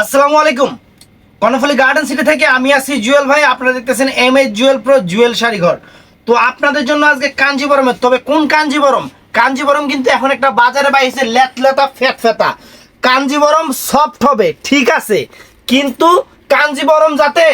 আসসালামু আলাইকুম। Karnaphuli garden city থেকে আমি আছি জুয়েল ভাই, আপনারা দেখতেছেন M H Jewel pro Jewel শাড়িঘর। তো আপনাদের জন্য আজকে কাঞ্জিবরমের তবে কোন কাঞ্জিবরম? কাঞ্জিবরম কিন্তু এখন একটা বাজারে বাইছে লেতলেতা ফেট ফেতা কাঞ্জিবরম সফট হবে, ঠিক আছে। কিন্তু কাঞ্জিবরম যাতে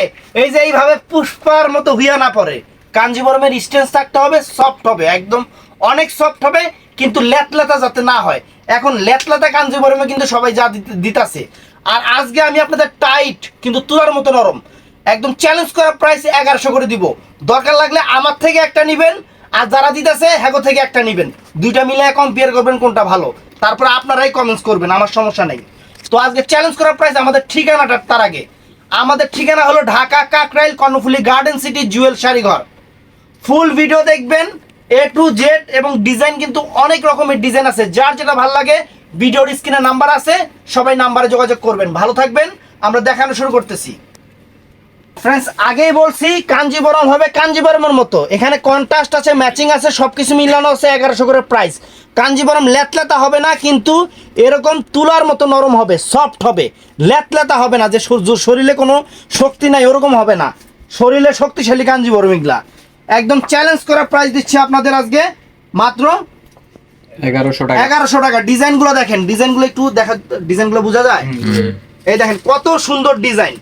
এই যে এইভাবে পুষ্পার মতো হুইয়া না পড়ে, কাঞ্জিবরমের স্টেন্স থাকতে হবে সফট হবে, একদম অনেক সফট হবে, কিন্তু লেতলেতা যাতে না হয়। এখন লেতলেতা কাঞ্জিবরমে কিন্তু সবাই যা দিতে- দিতাছে। আর আজকে আমি আপনাদের টাইট কিন্তু তুলার মতো নরম। একদম চ্যালেঞ্জ করা প্রাইস এগারোশো করে দিব। দরকার লাগলে আমার থেকে একটা নিবেন, আর যারা দিতেছে, হ্যাগো থেকে একটা নিবেন। দুইটা মিলে এখন কম্পেয়ার করবেন কোনটা ভালো। তারপর আপনারাই কমেন্টস করবেন, আমার সমস্যা নেই। তো আজকে চ্যালেঞ্জ করার প্রাইস আমাদের ঠিকানাটা তার আগে। আমাদের ঠিকানা হলো ঢাকা কাকরাইল কর্ণফুলি গার্ডেন সিটি জুয়েল শাড়িঘর। ফুল ভিডিও দেখবেন এ টু জেড এবং ডিজাইন কিন্তু অনেক রকমের ডিজাইন আছে। যার যেটা ভালো লাগে, ভিডিওর স্ক্রিনে নাম্বার আছে, সবাই নাম্বারে যোগাযোগ করবেন। ভালো থাকবেন, আমরা দেখানো শুরু করতেছি। ফ্রেন্ডস আগেই বলছি কাঞ্জিবরম হবে কাঞ্জিবরমের মতো। এখানে কন্ট্রাস্ট আছে ম্যাচিং আছে সব কিছু মিলানো আছে, এগারোশো করে প্রাইস কাঞ্জিবরম লেতলেতা হবে না, কিন্তু এরকম তুলার মতো নরম হবে সফট হবে। লেতলেতা হবে না, যে শরীরে কোনো শক্তি নাই, ওরকম হবে না। শরীরে শক্তিশালী কাঞ্জিবরম এগুলা। একদম চ্যালেঞ্জ করা প্রাইস দিচ্ছি আপনাদের আজকে। মাত্র এগারোশো টাকা। এগারোশো টাকা। ডিজাইনগুলো দেখেন ডিজাইনগুলো একটু দেখা ডিজাইনগুলো বোঝা যায়? এই দেখেন কত সুন্দর ডিজাইন।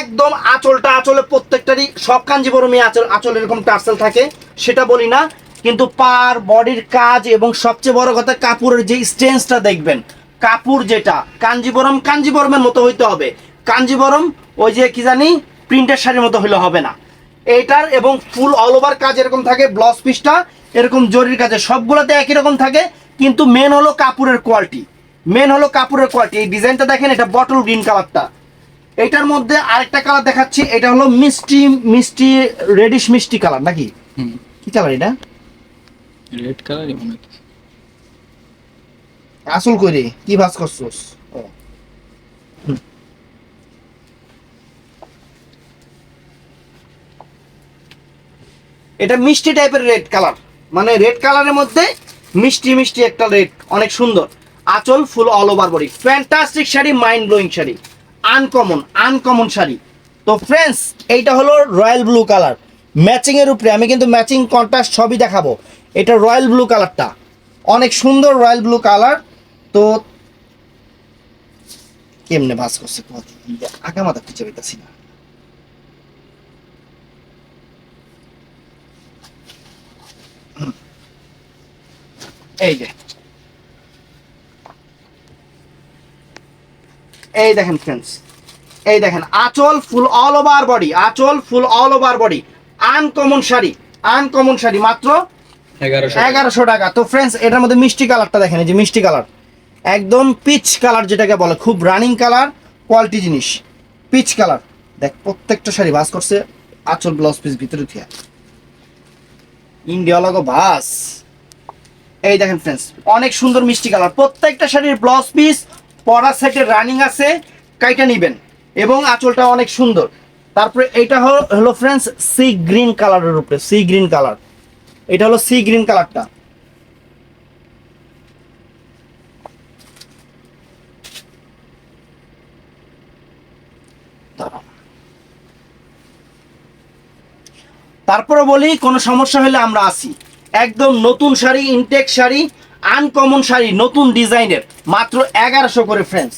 একদম আঁচলটা আঁচলে প্রত্যেকটারই সব কাঞ্জিবরমে আঁচল আঁচল এরকম টার্সেল থাকে সেটা বলি না। কিন্তু পার বডির কাজ এবং সবচেয়ে বড় কথা কাপড়ের যে স্টেন্সটা দেখবেন কাপড় যেটা কাঞ্জিবরম কাঞ্জিবরমের মতো হইতে হবে। কাঞ্জিবরম ওই যে কি জানি প্রিন্টের শাড়ির মতো হইলে হবে না। এইটার এবং ফুল অল ওভার কাজ এরকম থাকে ব্লাউজ পিসটা এরকম জরির কাজে সবগুলোতে একই রকম থাকে কিন্তু মেন হলো কাপড়ের কোয়ালিটি মেন হলো কাপড়ের কোয়ালিটি এই ডিজাইনটা দেখেন এটা বটল গ্রিন কালারটা এটার মধ্যে আরেকটা কালার দেখাচ্ছি এটা হলো মিষ্টি মিষ্টি রেডিশ মিষ্টি কালার নাকি? কি কালার এটা? রেড কালারই মনে হচ্ছে। আসল করে কি ভাজ করছোস ও। হুম। এটা মিষ্টি টাইপের রেড কালার মানে রেড কালারের মধ্যে মিষ্টি মিষ্টি একটা রেড অনেক সুন্দর। আঁচল full all over body fantastic sari mind blowing sari. Uncommon uncommon sari. তো ফ্রেন্ডস এইটা হলো রয়্যাল ব্লু কালার ম্যাচিং এর উপরে, আমি কিন্তু ম্যাচিং কন্ট্রাস্ট সবই দেখাবো। এটা রয়্যাল ব্লু কালারটা অনেক সুন্দর রয়্যাল ব্লু কালার তো কেমনে বাস করছে? আঁকা মাথা পেতেছি না হুম। এই যে। এই দেখেন ফ্রেন্ডস এই দেখেন আঁচল ফুল অল ওভার বডি আঁচল full all over body uncommon sari uncommon sari মাত্র এগারোশো টাকা। তো ফ্রেন্ডস এটার মধ্যে মিষ্টি কালারটা দেখেন এই যে মিষ্টি কালার। একদম পিচ কালার যেটাকে বলে খুব রানিং কালার কোয়ালিটি জিনিস। পিচ কালার দেখ প্রত্যেকটা শাড়ি ভাস করছে আঁচল ব্লাউজ পিস ভিতরে থিয়া ইন্ডিয়া লগো ভাস এই দেখেন ফ্রেন্ডস অনেক সুন্দর মিষ্টি কালার। প্রত্যেকটা শাড়ির ব্লাউজ পিস পরা সেটে রানিং আছে, কাইটা নিবেন। এবং আঁচলটা অনেক সুন্দর। তারপরে হলো হলো ফ্রেন্ডস সি গ্রিন কালারের উপরে সি গ্রিন কালার এটা হলো সি গ্রিন কালারটা তারপরে বলি, কোনো সমস্যা হলে আমরা আসি। একদম নতুন শাড়ি ইনটেক শাড়ি আনকমন শাড়ি, নতুন ডিজাইনের, মাত্র এগারোশো করে ফ্রেন্ডস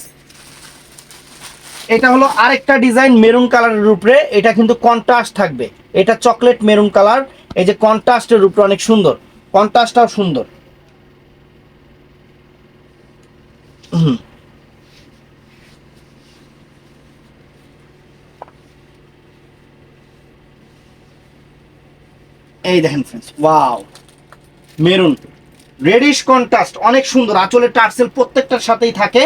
এটা হলো আরেকটা ডিজাইন মেরুন কালারের উপরে, এটা কিন্তু কন্ট্রাস্ট থাকবে। এটা চকলেট মেরুন কালার এই যে কন্ট্রাস্টের উপরে অনেক সুন্দর। কন্ট্রাস্টটাও সুন্দর। এই দেখেন friends wow maroon. Reddish contrast অনেক সুন্দর। আঁচলের টার্সেল প্রত্যেকটার সাথেই থাকে।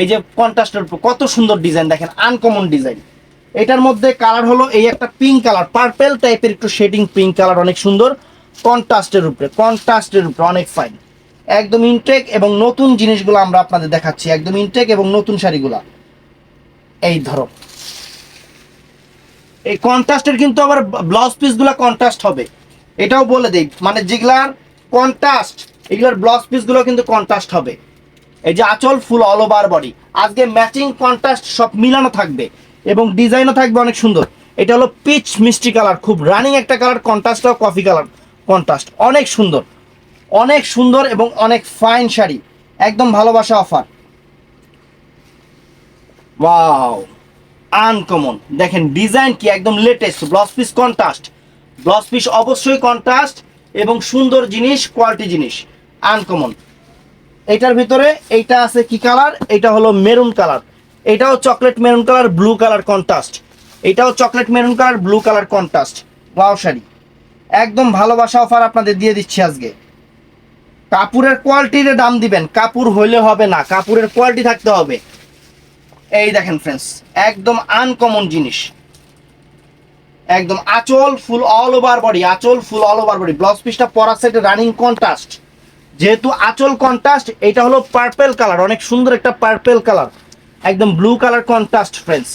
এই যে কন্ট্রাস্টের উপর, কত সুন্দর ডিজাইন দেখেন আনকমন ডিজাইন এটার মধ্যে কালার হলো এই একটা পিঙ্ক কালার পার্পেল টাইপের একটু শেডিং পিঙ্ক কালার অনেক সুন্দর। কন্ট্রাস্টের উপরে কন্ট্রাস্টের উপরে অনেক ফাইন একদম ইনটেক এবং নতুন জিনিসগুলো আমরা আপনাদের দেখাচ্ছি। একদম ইনটেক এবং নতুন শাড়িগুলা। এই ধরো। এই কন্ট্রাস্টের কিন্তু আবার ব্লাউজ পিসগুলো কন্ট্রাস্ট হবে। এটাও বলে দেই মানে যেগুলার কন্ট্রাস্ট এগুলার ব্লাউজ পিসগুলো কিন্তু কন্ট্রাস্ট হবে। এই যে আঁচল ফুল অল ওভার বডি আজকে ম্যাচিং কন্ট্রাস্ট সব মিলানো থাকবে এবং ডিজাইনও থাকবে অনেক সুন্দর। এটা হলো পিচ মিষ্টি কালার খুব রানিং একটা কালার কন্ট্রাস্টও কফি কালার কন্ট্রাস্ট অনেক সুন্দর। অনেক সুন্দর এবং অনেক ফাইন শাড়ি। একদম ভালোবাসা অফার ওয়াও আনকমন দেখেন ডিজাইন কি? একদম latest blouse piece contrast blouse piece অবশ্যই কন্ট্রাস্ট এবং সুন্দর জিনিস কোয়ালিটি জিনিস আনকমন এটার ভিতরে এইটা আছে কি কালার এটা হলো মেরুন কালার এটাও chocolate maroon colour blue colour contrast এটাও chocolate maroon colour blue colour contrast wow sari. একদম ভালোবাসা অফার আপনাদের দিয়ে দিচ্ছি আজকে। কাপড়ের কোয়ালিটির দাম দিবেন। কাপড় হইলে হবে না, কাপড়ের কোয়ালিটি থাকতে হবে। এই দেখেন ফ্রেন্ডস একদম আনকমন জিনিস। একদম আঁচল ফুল অল ওভার বডি আঁচল full all over body blouse পিসটা পরা সেটে রানিং কন্ট্রাস্ট যেহেতু আঁচল কন্ট্রাস্ট এটা হলো পার্পেল কালার অনেক সুন্দর একটা পার্পেল কালার একদম ব্লু কালার কন্ট্রাস্ট ফ্রেন্ডস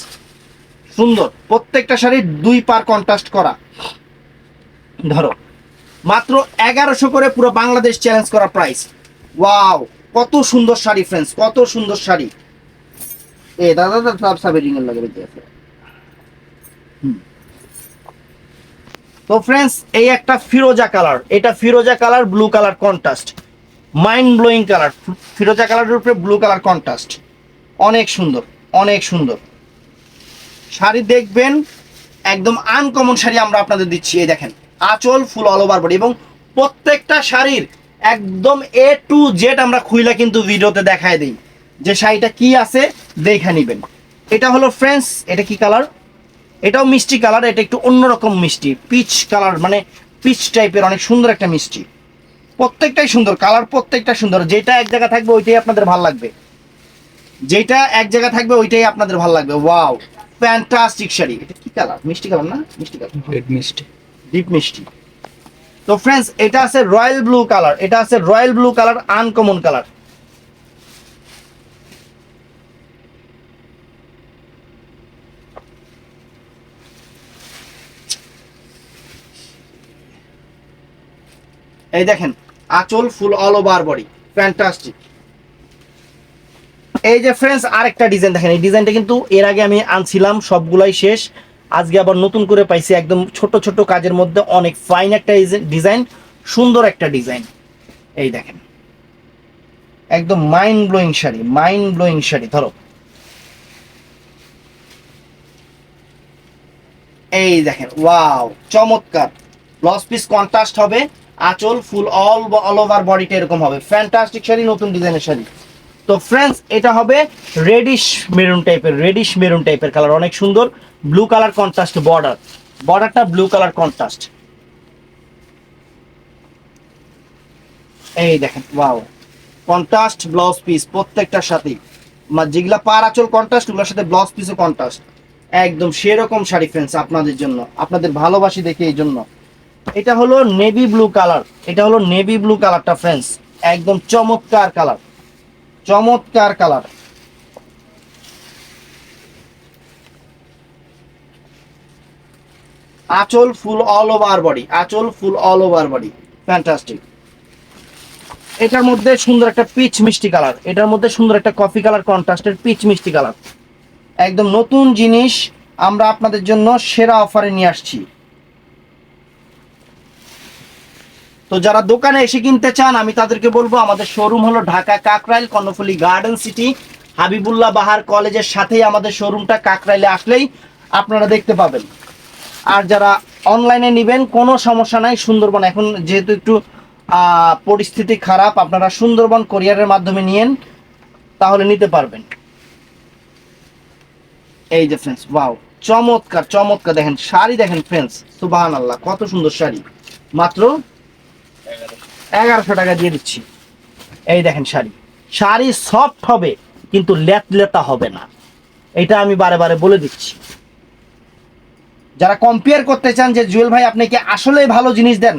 সুন্দর। প্রত্যেকটা শাড়ির দুই পার কন্ট্রাস্ট করা। ধরো, মাত্র এগারোশো করে পুরো বাংলাদেশ চ্যালেঞ্জ করা প্রাইস ওয়াও কত সুন্দর শাড়ি ফ্রেন্ডস কত সুন্দর শাড়ি। এ, দাদা দাদা, সব সাবেরিং এর লাগে হুম। তো ফ্রেন্ডস এই একটা ফিরোজা কালার এটা ফিরোজা colour blue colour contrast mind blowing colour ফিরোজা কালারের উপরে ব্লু কালার কন্ট্রাস্ট অনেক সুন্দর অনেক সুন্দর। শাড়ি দেখবেন, একদম আনকমন শাড়ি আমরা আপনাদের দিচ্ছি, এই দেখেন। আঁচল ফুল অল ওভার বডি এবং প্রত্যেকটা শাড়ির একদম এ টু জেড আমরা খুইলা কিন্তু ভিডিওতে দেখায় দিই। যে শাড়িটা কি আছে, দেখে নিবেন। এটা হলো ফ্রেন্ডস এটা কি কালার এটাও মিষ্টি কালার এটা একটু অন্যরকম মিষ্টি। পিচ কালার মানে পিচ টাইপের অনেক সুন্দর একটা মিষ্টি। প্রত্যেকটাই সুন্দর কালার প্রত্যেকটা সুন্দর। যেটা এক জায়গা থাকবে ওইটাই আপনাদের ভালো লাগবে। যেটা এক জায়গা থাকবে ওইটাই আপনাদের ভালো লাগবে। Wow fantastic sari. এটা কি কালার? মিষ্টি কালার না? মিষ্টি কালার। মিষ্টি। ডিপ মিষ্টি। তো ফ্রেন্ডস এটা আছে রয়্যাল ব্লু কালার এটা আছে royal blue colour uncommon colour এই দেখেন, আঁচল full all over body fantastic এই যে ফ্রেন্ডস আরেকটা ডিজাইন দেখেন, এই ডিজাইনটা কিন্তু এর আগে আমি আনছিলাম, সবগুলাই শেষ। আজকে আবার নতুন করে পাইছি, একদম ছোট ছোট কাজের মধ্যে অনেক ফাইন একটা ডিজাইন সুন্দর একটা ডিজাইন এই দেখেন, একদম mind blowing sari mind blowing sari, ধরো। এই দেখেন ওয়াও চমৎকার। লস পিস কন্ট্রাস্ট হবে আঁচল, ফুল অল অল ওভার বডিটা এরকম হবে। ফ্যান্টাস্টিক শাড়ি, নতুন ডিজাইনের শাড়ি। তো ফ্রেন্ডস এটা হবে রেডিশ মেরুন টাইপের রেডিশ মেরুন টাইপের কালার অনেক সুন্দর। ব্লু কালার কন্ট্রাস্ট বর্ডার বর্ডারটা ব্লু কালার কন্ট্রাস্ট এই দেখেন ওয়াও কন্ট্রাস্ট ব্লাউজ পিস প্রত্যেকটার সাথেই। যেগুলা পার আঁচল কন্ট্রাস্ট ওগুলোর সাথে ব্লাউজ পিসও কন্ট্রাস্ট একদম সেরকম শাড়ি ফ্রেন্ডস আপনাদের জন্য। আপনাদের ভালোবাসি দেখে এই জন্য। এটা হলো নেভি ব্লু কালার এটা হলো নেভি ব্লু কালারটা ফ্রেন্ডস একদম চমৎকার কালার চমৎকার কালার আঁচল ফুল অল ওভার বডি আঁচল full all over body fantastic এটার মধ্যে সুন্দর একটা পিচ মিষ্টি কালার এটার মধ্যে সুন্দর একটা কফি কালার কন্ট্রাস্টের পিচ মিষ্টি কালার একদম নতুন জিনিস আমরা আপনাদের জন্য সেরা অফারে নিয়ে আসছি। তো যারা দোকানে এসে কিনতে চান, আমি তাদেরকে বলব, আমাদের শোরুম হলো ঢাকা কাকরাইল, কর্ণফুলি গার্ডেন সিটি হাবিবুল্লাহ বাহার কলেজের সাথেই আমাদের শোরুমটা কাকরাইলে আসলেই আপনারা দেখতে পাবেন। আর যারা অনলাইনে নেবেন, কোনো সমস্যা নাই, সুন্দরবন। এখন যেহেতু একটু পরিস্থিতি খারাপ, আপনারা সুন্দরবন কোরিয়ারের মাধ্যমে নিয়েন, তাহলে নিতে পারবেন। এই যে ফ্রেন্ডস ওয়াও চমৎকার চমৎকার দেখেন, শাড়ি দেখেন ফ্রেন্ডস সুবাহান আল্লাহ কত সুন্দর শাড়ি। মাত্র এগারোশো টাকা দিয়ে দিচ্ছি। এই দেখেন শাড়ি। শাড়ি সফট হবে, কিন্তু লেত লেতা হবে না। এটা আমি বারে বারে বলে দিচ্ছি। যারা কম্পেয়ার করতে চান যে, জুয়েল ভাই, আপনি কি আসলেই ভালো জিনিস দেন?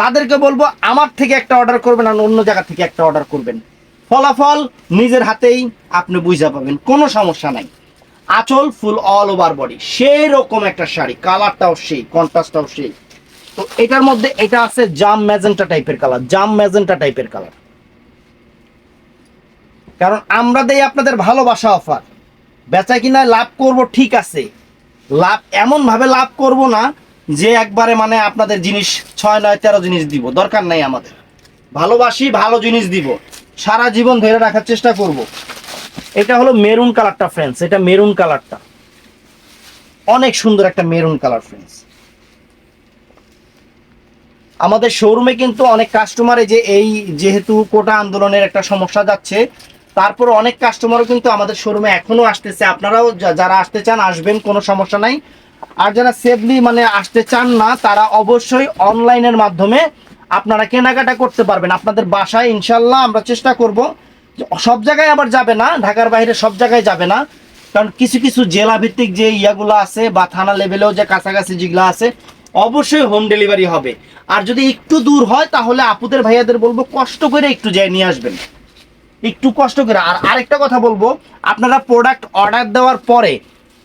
তাদেরকে বলব, আমার থেকে একটা অর্ডার করবেন আর অন্য জায়গা থেকে একটা অর্ডার করবেন। ফলাফল নিজের হাতেই আপনি বুঝা পাবেন, কোনো সমস্যা নাই। আঁচল ফুল অল ওভার বডি সেই রকম একটা শাড়ি কালারটাও সেই কন্ট্রাস্টটাও সেই। তো এটার মধ্যে এটা আছে জাম ম্যাজেন্টা টাইপের কালার, জাম ম্যাজেন্টা টাইপের কালার। কারণ আমরা দেই আপনাদের ভালোবাসা অফার বেচা কিনা লাভ করব ঠিক আছে। লাভ এমন ভাবে লাভ করব না যে একবারে মানে আপনাদের জিনিস ছয় নয় তেরো জিনিস দিব, দরকার নাই আমাদের। ভালোবাসি, ভালো জিনিস দিব। সারা জীবন ধরে রাখার চেষ্টা করব। এটা হলো মেরুন কালারটা ফ্রেন্ডস এটা মেরুন কালারটা। অনেক সুন্দর একটা মেরুন কালার ফ্রেন্ডস আমাদের শোরুমে কিন্তু অনেক কাস্টমারে যে এই যেহেতু কোটা আন্দোলনের একটা সমস্যা যাচ্ছে, তারপর অনেক কাস্টমারও কিন্তু আমাদের শোরুমে এখনও আসতেছে। আপনারাও যারা আসতে চান, আসবেন, কোনো সমস্যা নাই। আর যারা সেফলি মানে আসতে চান না, তারা অবশ্যই অনলাইনের মাধ্যমে আপনারা কেনাকাটা করতে পারবেন। আপনাদের বাসায় ইনশাল্লাহ আমরা চেষ্টা করব সব জায়গায় আবার যাবে না, ঢাকার বাইরে সব জায়গায় যাবে না। কারণ কিছু কিছু জেলা ভিত্তিক যে ইয়াগুলো আছে বা থানা লেভেলেও যে কাছাকাছি যেগুলো আছে অবশ্যই হোম ডেলিভারি হবে। আর যদি একটু দূর হয়, তাহলে আপুদের ভাইয়াদের বলব, কষ্ট করে একটু যাই নিয়ে আসবেন। একটু কষ্ট করে। আর আরেকটা কথা বলব, আপনারা প্রোডাক্ট অর্ডার দেওয়ার পরে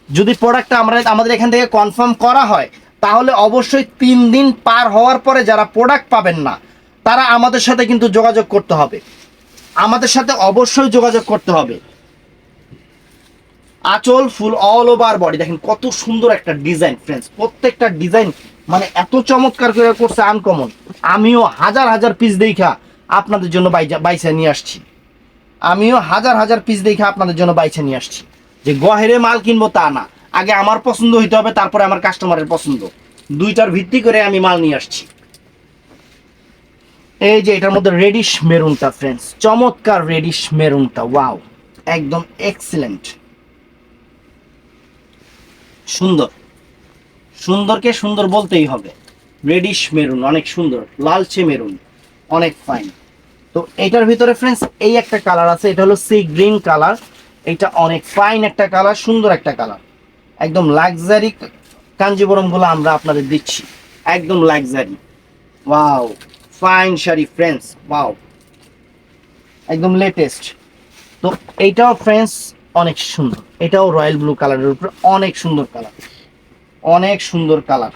যদি প্রোডাক্টটা আমরা আমাদের এখান থেকে কনফার্ম করা হয়, তাহলে অবশ্যই তিন দিন পার হওয়ার পরে যারা প্রোডাক্ট পাবেন না, তারা আমাদের সাথে কিন্তু যোগাযোগ করতে হবে। আমাদের সাথে অবশ্যই যোগাযোগ করতে হবে। আঁচল ফুল অল ওভার বডি দেখেন কত সুন্দর একটা ডিজাইন ফ্রেন্ডস প্রত্যেকটা ডিজাইন মানে এত চমৎকার করে করছে আনকমন আমিও হাজার হাজার পিস দেখা আপনাদের জন্য বাইসা নিয়ে আসছি। আমিও হাজার হাজার পিস দেখে আপনাদের জন্য বাইছে নিয়ে আসছি। যে গহেরে মাল কিনবো তা না। আগে আমার পছন্দ হইতে হবে, তারপরে আমার কাস্টমারের পছন্দ। দুইটার ভিত্তি করে আমি মাল নিয়ে আসছি। এই যে এটার মধ্যে রেডিশ মেরুনটা ফ্রেন্ডস চমৎকার রেডিশ মেরুনটা ওয়াও একদম এক্সিলেন্ট সুন্দর। সুন্দরকে সুন্দর বলতেই হবে। রেডিশ মেরুন অনেক সুন্দর। লালচে মেরুন অনেক ফাইন তো এটার ভিতরে ফ্রেন্ডস এই একটা কালার আছে, এটা হলো সি গ্রিন কালার এটা অনেক ফাইন একটা কালার সুন্দর একটা কালার একদম লাক্সারি কাঞ্জিবরমগুলো আমরা আপনাদের দিচ্ছি। একদম luxury wow fine sari friends wow একদম লেটেস্ট তো এইটাও ফ্রেন্ডস অনেক সুন্দর। এটাও রয়্যাল ব্লু কালারের উপরে অনেক সুন্দর কালার অনেক সুন্দর কালার।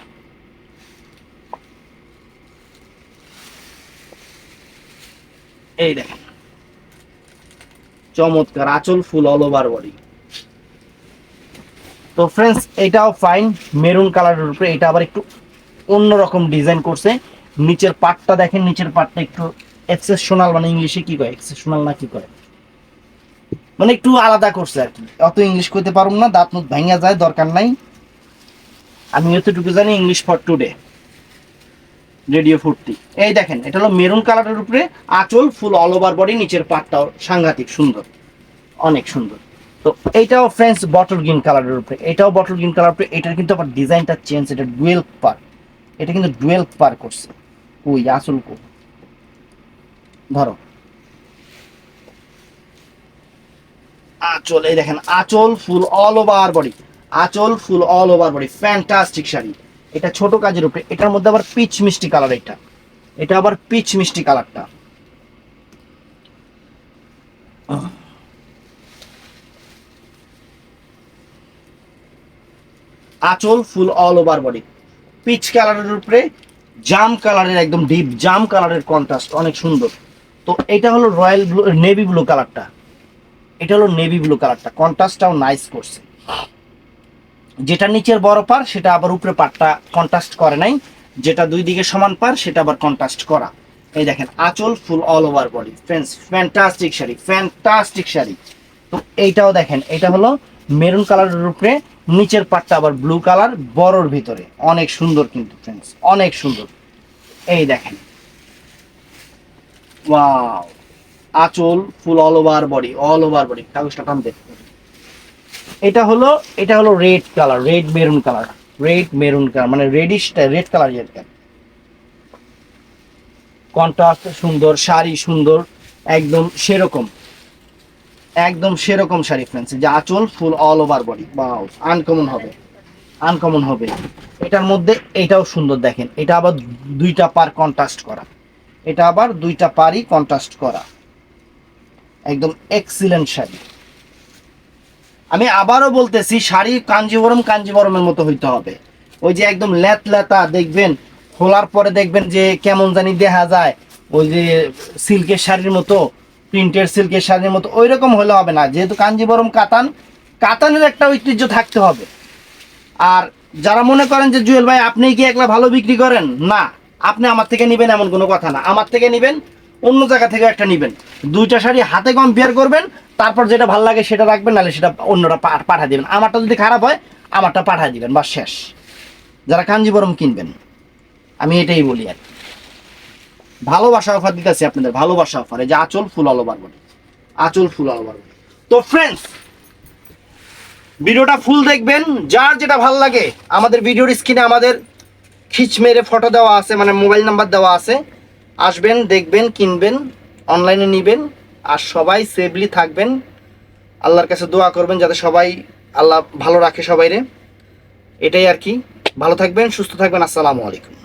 এই দেখেন। চমৎকার, আঁচল ফুল অল ওভার বডি তো ফ্রেন্ডস এটাও ফাইন মেরুন কালারের উপরে। এটা আবার একটু অন্যরকম ডিজাইন করছে। নিচের পাটটা দেখেন, নিচের পাটটা একটু এক্সেপশনাল মানে ইংলিশে কি কয়? এক্সেপশনাল না কি কয়? মানে একটু আলাদা করছে আর কি। অত ইংলিশ করতে পারুম না দাঁত মুখ ভাঙা যায়, দরকার নাই। আমি এতটুকু জানি ইংলিশ ফর টুডে রেডিও ফুর্তি এই দেখেন, এটা হলো মেরুন কালারের উপরে আঁচল ফুল অল ওভার বডি নিচের পাটটাও সাংঘাতিক সুন্দর, অনেক সুন্দর। তো এইটাও ফ্রেন্ডস বটল গ্রিন কালারের উপরে। এটাও বটল গ্রিন কালার উপরে, এটার কিন্তু আবার ডিজাইনটা চেঞ্জ এটা ডুয়েল পার এটা কিন্তু ডুয়েল পার করছে। ওই আসল কো ধরো। আঁচল, এই দেখেন, আঁচল ফুল অল ওভার বডি আঁচল, full all over body fantastic sari. এটা ছোট কাজের উপরে, এটার মধ্যে আবার পিচ মিষ্টি কালার এটা। এটা আবার পিচ মিষ্টি কালারটা আঁচল, full all over body peach কালারের উপরে, জাম কালারের একদম ডিপ জাম কালারের কন্ট্রাস্ট অনেক সুন্দর। তো এটা হলো রয়্যাল ব্লু নেভি ব্লু কালারটা এটা হলো নেভি ব্লু কালারটা কন্ট্রাস্টটাও নাইস করছে। যেটা নিচের বড় পার, সেটা আবার উপরে পারটা কন্ট্রাস্ট করে নাই। যেটা দুই দিকে সমান পার, সেটা আবার কন্ট্রাস্ট করা। এই দেখেন, আঁচল full all over body friends fantastic sari fantastic sari. তো এইটাও দেখেন, এটা হলো মেরুন কালারের উপরে, নিচের পাটটা আবার ব্লু কালার বড়র ভিতরে। অনেক সুন্দর কিন্তু ফ্রেন্ডস অনেক সুন্দর। এই দেখেন। ওয়াও আঁচল full all over body all over body কাগজটা টান দেখ এটা হলো এটা হলো red colour red maroon colour red maroon colour মানে রেডিশটা রেড কালার যেটা কন্ট্রাস্ট সুন্দর, শাড়ি সুন্দর, একদম সেরকম। একদম সেরকম শাড়ি ফ্রেন্ডস যে আঁচল full all over body wow uncommon হবে আনকমন হবে। এটার মধ্যে এটাও সুন্দর দেখেন, এটা আবার দুইটা পার কন্ট্রাস্ট করা। এটা আবার দুইটা পারই কন্ট্রাস্ট করা। একদম এক্সিলেন্ট শাড়ি। আমি আবারও বলতেছি, শাড়ি কাঞ্জিবরম কাঞ্জিবরমের মতো হইতে হবে। ওই যে একদম লেত লেতা দেখবেন, খোলার পরে দেখবেন যে কেমন জানি দেখা যায়, ওই যে সিল্কের শাড়ির মতো প্রিন্টেড সিল্কের শাড়ির মতো ওই রকম হলে হবে না। যেহেতু কাঞ্জিবরম কাতান, কাতানের একটা ঐতিহ্য থাকতে হবে। আর যারা মনে করেন যে, জুয়েল ভাই, আপনি কি একলা ভালো বিক্রি করেন? না, আপনি আমার থেকে নেবেন এমন কোনো কথা না। আমার থেকে নেবেন অন্য জায়গা থেকে একটা নেবেন। দুইটা শাড়ি হাতে কম্পেয়ার করবেন, তারপর যেটা ভালো লাগে সেটা রাখবেন, নাহলে সেটা অন্যটা পাঠা দিবেন। আমারটা যদি খারাপ হয়, আমারটা পাঠা দিবেন বা শেষ। যারা কাঞ্জিবরম কিনবেন, আমি এটাই বলি আর। ভালোবাসা অফার দিতে দিতেছি আপনাদের, ভালোবাসা অফার। এই যে আচল, ফুল আলো বারবার আচল, ফুল আলো বারবার তো ফ্রেন্ডস ভিডিওটা ফুল দেখবেন। যার যেটা ভালো লাগে, আমাদের ভিডিওর স্ক্রিনে আমাদের খিচ মেরে ফটো দেওয়া আছে মানে মোবাইল নাম্বার দেওয়া আছে। আসবেন, দেখবেন, কিনবেন অনলাইনে নেবেন, আর সবাই সেফলি থাকবেন। আল্লাহর কাছে দোয়া করবেন যাতে সবাই আল্লাহ ভালো রাখে সবাইরে। এটাই আর কি। ভালো থাকবেন, সুস্থ থাকবেন। আসসালামু আলাইকুম।